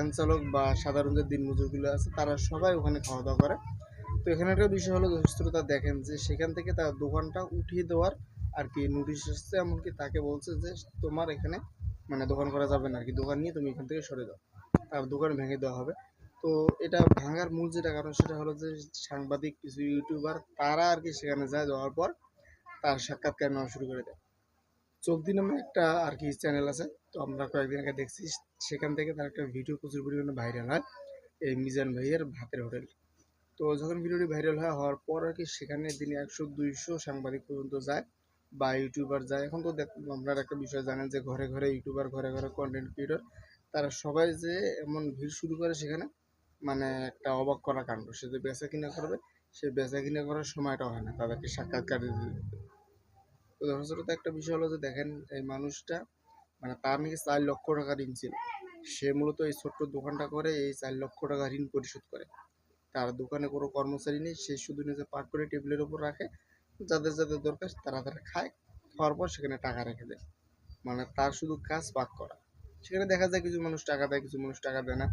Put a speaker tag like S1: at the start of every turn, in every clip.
S1: Van চালক বা সাধারণ যে দিন মজুরগুলো আছে, তারা সবাই ওখানে খাওয়া দাওয়া করে। তো এখানে একটা বিষয় হলো দোস্তরতা দেখেন যে সেখান থেকে তার দোকানটা উঠিয়ে দেওয়ার আর কি নোটিশ এসছে, এমনকি তাকে বলছে যে তোমার এখানে মানে দোকান করা যাবে না, আর কি দোকান নিয়ে তুমি এখান থেকে সরে দাও তার দোকান ভেঙে দেওয়া হবে। তো এটা ভাঙার মূল যেটা কারণ, সেটা হলো যে সাংবাদিক, কিছু ইউটিউবার তারা আর কি সেখানে যায়, যাওয়ার পর তার সাক্ষাৎকার নেওয়া শুরু করে দেয়। চোখদি নামে একটা আর কি চ্যানেল আছে, তো আমরা কয়েকদিন আগে দেখছি, সেখান থেকে তার একটা ভিডিও প্রচুর পরিমাণে ভাইরাল হয়, এই মিজান ভাইয়ের ভাতের হোটেল তো যখন ভিডিওটি ভাইরাল হয়, হওয়ার পর আর কি সেখানে দিনে একশো দুইশো সাংবাদিক পর্যন্ত যায়, বা ইউটিউবার যায়। এখন তো আপনারা একটা বিষয় জানেন যে ঘরে ঘরে ইউটিউবার ঘরে ঘরে কন্টেন্ট ক্রিয়েটর তারা সবাই যে এমন ভিড় শুরু করে সেখানে মানে একটা অবাক করা কাণ্ড। সে যে বেচা কিনা করবে, সে বেচা কিনা করার সময়টা হয় না, তাদেরকে সাক্ষাৎকার উদাহরণস্বরূপ একটা বিষয় হলো যে দেখেন এই মানুষটা মানে তার নাকি চার লক্ষ টাকা ঋণ ছিল। সে মূলত এই ছোট্ট দোকানটা করে এই চার লক্ষ টাকা ঋণ পরিশোধ করে। তার দোকানে কোনো কর্মচারী নেই, সে শুধু নিজে পাক করে টেবিলের উপর রাখে, যাদের যাদের দরকার তারা তারা খায়, খাওয়ার পর সেখানে টাকা রেখে দেয়। মানে তার শুধু কাজ পাক করা। সেখানে দেখা যায় কিছু মানুষ টাকা দেয়, কিছু মানুষ টাকা দেয় না।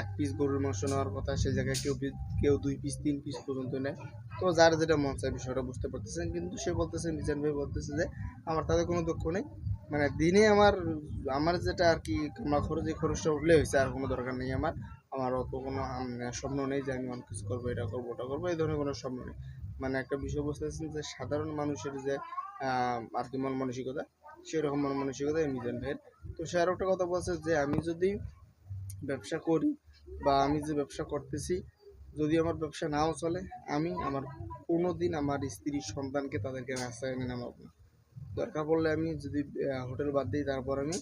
S1: এক পিস গরুর মাংস নেওয়ার কথা, সেই জায়গায় কেউ কেউ দুই পিস তিন পিস পর্যন্ত নেয়। তো যার যেটা মন চায় বিষয়টা বুঝতে পারতেছেন। কিন্তু সে বলতেছে, মিজান ভাই বলতেছে যে, আমার তাদের কোনো দুঃখ নেই। মানে দিনে আমার আমার যেটা আর কি আমার খরচ, এই খরচটা উঠলে হয়েছে আর কোনো দরকার নেই আমার। আমার অত কোনো স্বপ্ন নেই যে আমি অনেক কিছু করব, এটা করব, ওটা করব, এই ধরনের কোনো স্বপ্ন নেই। মানে একটা বিষয় বুঝতে পারছেন যে, সাধারণ মানুষের যে আর কি মন মানসিকতা সেরকম মন মানসিকতা মিজান ভাইয়ের। তো সে আরও একটা কথা বলছে যে, আমি যদি ব্যবসা করি বা আমি যে ব্যবসা করতেছি, যদি আমার ব্যবসা নাও চলে, আমি আমার কোনো দিন আমার স্ত্রীর সন্তানকে তাদেরকে রাস্তায় এনে নামাবো না। দরকার পড়লে আমি যদি হোটেল বাদ দিই, তারপর আমি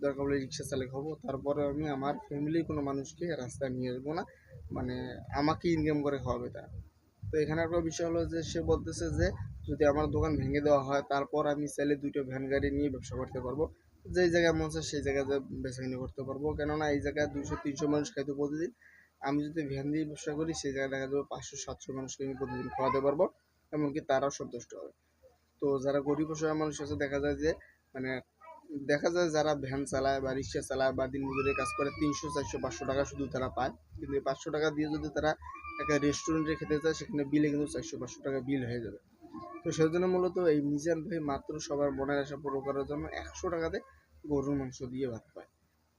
S1: দরকার পড়লে রিক্সা চালক হব, তারপরে আমি আমার ফ্যামিলির কোনো মানুষকে রাস্তায় নিয়ে আসব না। মানে আমাকে ইনকাম করে খাওয়াবে তারা। তো এখানে একটা বিষয় হলো যে, সে বলতেছে যে, যদি আমার দোকান ভেঙে দেওয়া হয়, তারপর আমি চাইলে দুইটা ভ্যান গাড়ি নিয়ে ব্যবসা করতে পারব। যেই জায়গায় মন চায়, সেই জায়গায় বেছে কিনে করতে পারব। কেননা এই জায়গায় দুশো তিনশো মানুষ খাইতে প্রতিদিন। আমি যদি ভ্যান দিয়ে ব্যবসা করি, সেই জায়গায় দেখা যাবে পাঁচশো, সাতশো মানুষকে আমি প্রতিদিন খাওয়াতে পারব, এমনকি তারাও সন্তুষ্ট হবে। তো যারা গরিব অসহায় মানুষ আছে, দেখা যায় যে মানে দেখা যায় যারা ভ্যান চালায় বা রিক্সা চালায় বা দিন মজুরি কাজ করে, তিনশো, চারশো, পাঁচশো টাকা শুধু তারা পায়। কিন্তু এই পাঁচশো টাকা দিয়ে যদি তারা একটা রেস্টুরেন্টে খেতে যায় সেখানে বিলে কিন্তু চারশো, পাঁচশো টাকা বিল হয়ে যাবে। তো সেই জন্য মূলত এই মিজান ভাই মাত্র সবার মনের আশা পুরো করার জন্য একশো টাকাতে গরুর মাংস দিয়ে ভাত পায়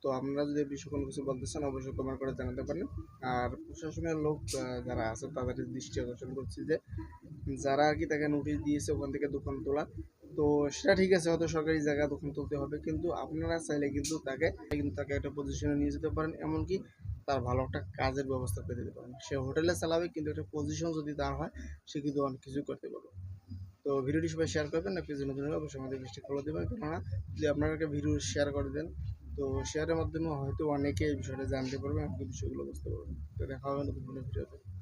S1: তো আপনারা যদি বিষয়ে কোনো কিছু বলতে চান, অবশ্যই কমেন্ট করে জানাতে পারেন। আর প্রশাসনের লোক যারা আছে, তাদের দৃষ্টি আকর্ষণ করছি যে, যারা আর কি তাকে নোটিশ দিয়েছে, ওখান থেকে দোকান তোলা তো সেটা ঠিক আছে, হয়তো সরকারি জায়গা দোকান তুলতে হবে, কিন্তু আপনারা চাইলে কিন্তু তাকে কিন্তু তাকে একটা পজিশনে নিয়ে যেতে পারেন, এমনকি তার ভালো একটা কাজের ব্যবস্থা করে দিতে পারেন। সে হোটেলে চালাবে, কিন্তু একটা পজিশন যদি তার হয়, সে কিন্তু অনেক কিছু করতে পারবে। তো ভিডিওটি সবাই শেয়ার করবেন না পেজে নতুন হলে অবশ্যই আমাদের পেজটি ফলো দেবেন কেননা, যদি আপনারা একটা ভিডিও শেয়ার করে দেন, তো শেয়ারের মাধ্যমে হয়তো অনেকে এই বিষয়টা জানতে পারবে এমনকি বিষয়গুলো বুঝতে পারবে তো দেখা হবে নতুন ভিডিওতে